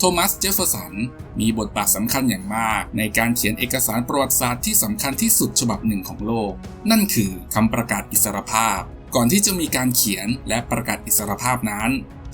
โทมัส เจฟเฟอร์สัน มีบทบาทสำคัญอย่างมาก ในการเขียนเอกสารประวัติศาสตร์ที่สำคัญที่สุดฉบับหนึ่งของโลก นั่นคือคำประกาศอิสรภาพ ก่อนที่จะมีการเขียนและประกาศอิสรภาพนั้น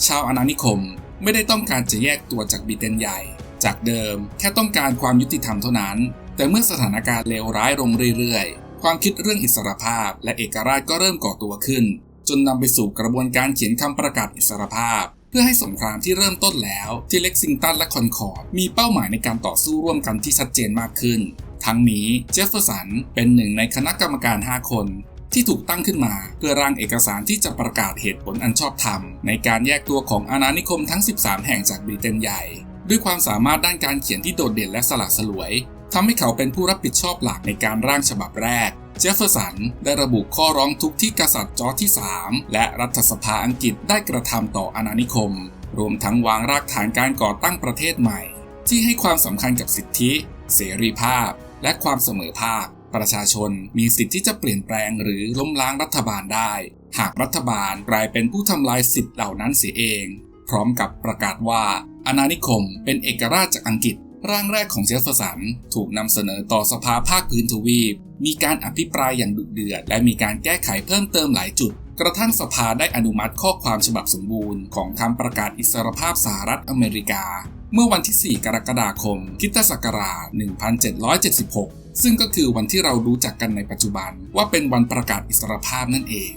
ชาวอาณานิคมไม่ได้ต้องการจะแยกตัวจากบิเตนใหญ่ จากเดิมแค่ต้องการความยุติธรรมเท่านั้น แต่เมื่อสถานการณ์เลวร้ายลงเรื่อยๆ ความคิดเรื่องอิสรภาพและเอกราชก็เริ่มก่อตัวขึ้น จนนำไปสู่กระบวนการเขียนคำประกาศอิสรภาพ พื่อให้สงครามที่เริ่มต้นแล้วที่เล็กซิงตันและคอนคอร์ดมีเป้าหมายในการต่อสู้ร่วมกันที่ชัดเจนมากขึ้น ทั้งนี้เจฟเฟอร์สันเป็นหนึ่งในคณะกรรมการ 5 คนที่ถูกตั้งขึ้นมาเพื่อร่างเอกสารที่จะประกาศเหตุผลอันชอบธรรม ในการแยกตัวของอาณานิคมทั้ง 13 แห่งจากบริเตนใหญ่ ด้วยความสามารถด้านการเขียนที่โดดเด่นและสละสลวยทำให้เขาเป็นผู้รับผิดชอบหลักในการร่างฉบับแรก เจฟเฟอร์สันได้ระบุข้อร้องทุกข์ที่กษัตริย์จอร์จที่ 3 และรัฐสภาอังกฤษได้กระทำต่ออาณานิคม รวมทั้งวางรากฐานการก่อตั้งประเทศใหม่ ที่ให้ความสำคัญกับสิทธิ เสรีภาพ และความเสมอภาค ประชาชนมีสิทธิที่จะเปลี่ยนแปลงหรือล้มล้างรัฐบาลได้ หากรัฐบาลกลายเป็นผู้ทำลายสิทธิเหล่านั้นเสียเอง พร้อมกับประกาศว่าอาณานิคมเป็นเอกราชจากอังกฤษ ร่างแรกของเจฟเฟอร์สันถูกนำเสนอต่อสภาภาคพื้นทวีป มีการอภิปรายอย่างดุเดือด และมีการแก้ไขเพิ่มเติมหลายจุด กระทั่งสภาได้อนุมัติข้อความฉบับสมบูรณ์ของคำประกาศอิสรภาพสหรัฐอเมริกา เมื่อวันที่ 4 กรกฎาคมคิตศักราช 1776 ซึ่งก็คือวันที่เรารู้จักกันในปัจจุบันว่าเป็นวันประกาศอิสรภาพนั่นเอง